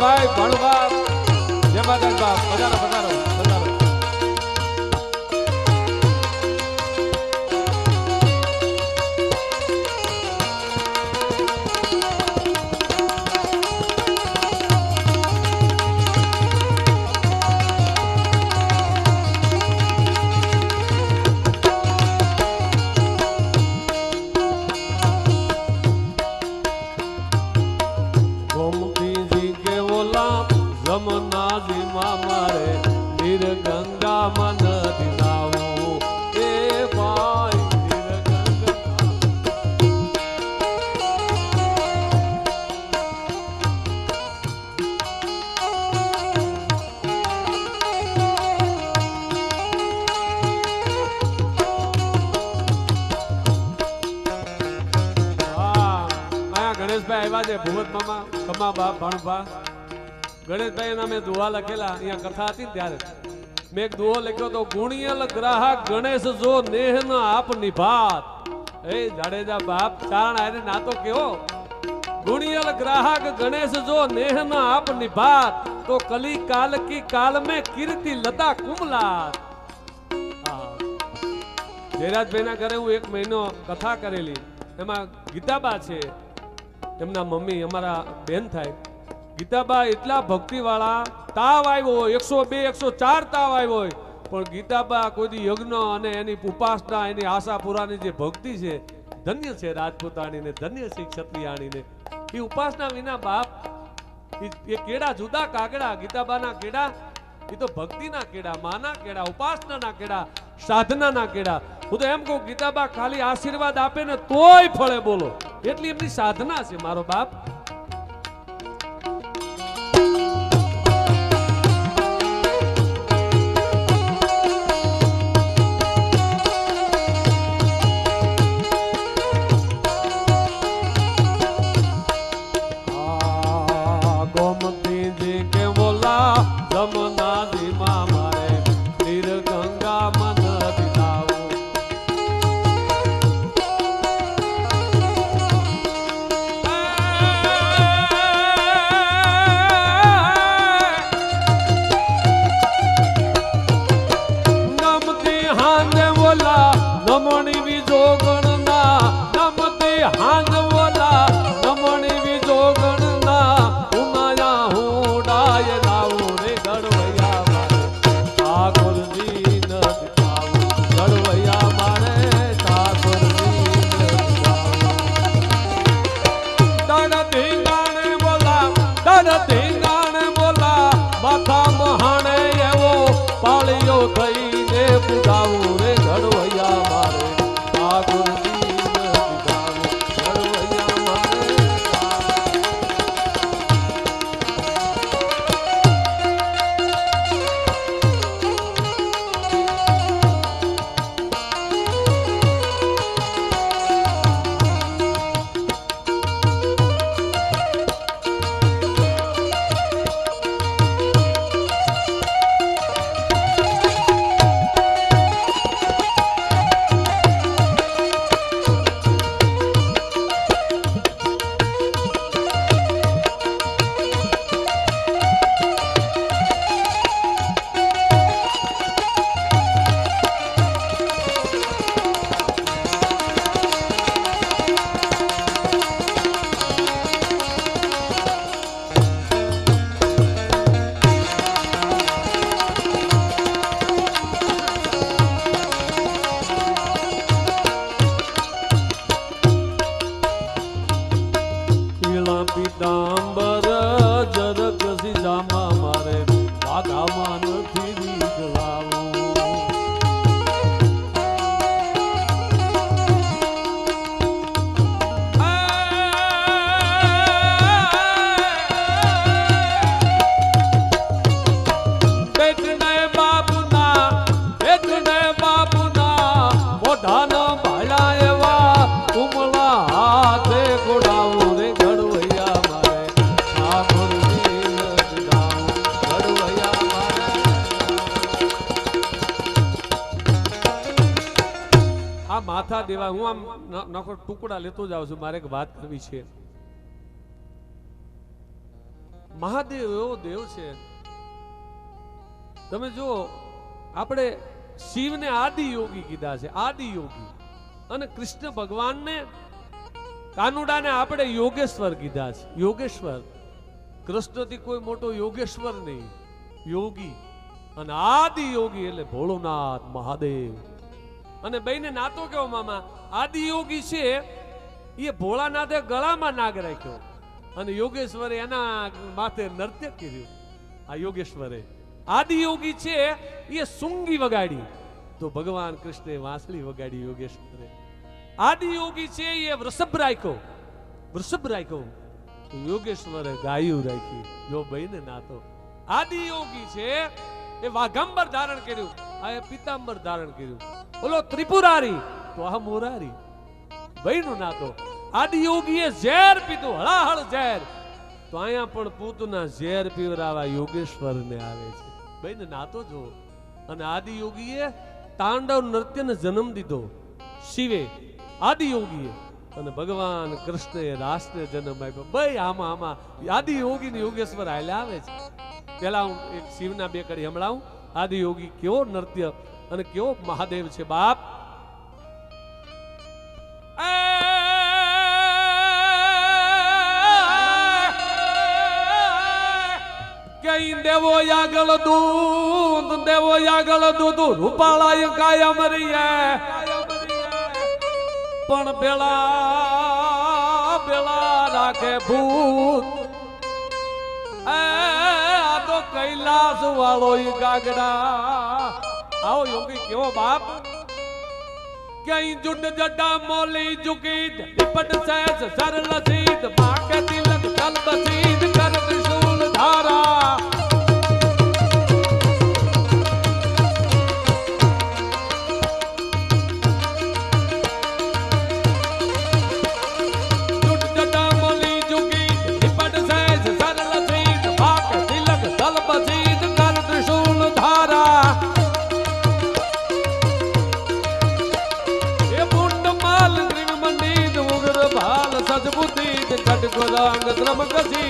ભરતભાઈ ભણવા આવ્યા છે ભુવત મામા કમા બાપ ભણભા ગણેશભાઈ નામે દુહા લખેલા, અહીંયા કથા હતી ત્યારે. મેં એક દુહો લખ્યો તો, ગુણિયલ ગ્રાહક ગણેશ જો નેહ ન આપ નિભાત. એ જાડેજા બાપ, ચારણ આરે ના તો કેવો? ગુણિયલ ગ્રાહક ગણેશ જો નેહ ન આપ નિભાત. તો કલી કાલ કી કાલ મેં કીર્તિ લતા કુમલાત. હા. જયરાજભાઈના ઘરે હું એક મહિનો કથા કરેલી. એમાં ગીતાબા છે. એમના મમ્મી અમારા બેન થાય. ગીતાબા એટલા ભક્તિવાળા, તાવ આવ્યો હોય, એકસો બે, એકસો ચાર તાવ આવ્યો હોય. પણ ગીતાબા કોઈ યજ્ઞ અને એની ઉપાસના, એની આશાપુરાની જે ભક્તિ છે, ધન્ય છે રાજપૂતાણીને, ધન્ય છે ક્ષત્રિયાણીને. એ ઉપાસના વિના બાપ, એ- કેળા જુદા કાગડા, ગીતાબાના કેડા, એ તો ભક્તિના કેડા, માના કેડા, ઉપાસનાના કેડા, સાધનાના કેડા. હું તો એમ કહું, ગીતાબા ખાલી આશીર્વાદ આપે ને તોય ફળે બોલો. એટલી એમની સાધના છે મારો બાપ. पिता માથા દેવા, હું આમ નખો ટુકડા લેતો જાઉં છું, મારે એક વાત કરવી છે. મહાદેવ એવો દેવ છે. તમે જો, આપણે શિવને આદિ યોગી કીધા છે, આદિ યોગી. અને કૃષ્ણ ભગવાનને કાનુડાને આપણે યોગેશ્વર કીધા છે. યોગેશ્વર. કૃષ્ણથી કોઈ મોટો યોગેશ્વર નહીં. યોગી. અને આદિ યોગી એટલે ભોળોનાથ મહાદેવ. અને બેને નાતો કેવો મામા, આદિ યોગી છે એ ભોળાનાથે ગળામાં નાગ રાખ્યો. અને યોગેશ્વરે એના માથે નર્ત્ય કર્યું. આ યોગેશ્વરે આદિ યોગી છે એ સુંગી વગાડી. તો ભગવાન કૃષ્ણે વાંસળી વગાડી યોગેશ્વરે. આદિ યોગી છે એ વૃષભ રાખ્યો. વૃષભ રાખ્યો. યોગેશ્વરે ગાયું રાખ્યું. જો બહેને નાતો. આદિ યોગી છે, એ વાઘંબર ધારણ કર્યું. આ પિતાંબર ધારણ કર્યું. ઓલો ત્રિપુરારી. તો આ મોરારી. બહેનો ના તો. આદિયોગીએ ઝેર પીધું, હળાહળ ઝેર. તો અહીંયા પણ પૂતના ઝેર પીવરાવા યોગેશ્વરને આવે છે. બેન નાતો જો અને આદિયોગીએ તાંડવ નૃત્યને જન્મ દીધો. શિવે, આદિયોગીએ. અને ભગવાન કૃષ્ણએ રાસને જન્મ આપ્યો. ભાઈ આમાં આમાં. આદિયોગી ને યોગેશ્વર હાલ્યા આવે છે. પેલા હું એક શિવના બે કડી હમણાં આદિયોગી કેવો નૃત્ય અને કેવો મહાદેવ છે બાપ? દેવો આગળ દૂધ, દેવો આગળ દૂધ રૂપાળા કાયમ રહીએ. પણ બેલા બેલા રાખે ભૂત. આ તો કૈલાસ વાળો ગાગડા. આવો યોગી, કેવો બાપ? કઈ જુડ જડા મોલી જુકી ડિપટ સહેજ સરલ સીધ માકે તિલક કલ્પ સીધ, કર ત્રિશૂલ ધારા. માલ રમ. કસી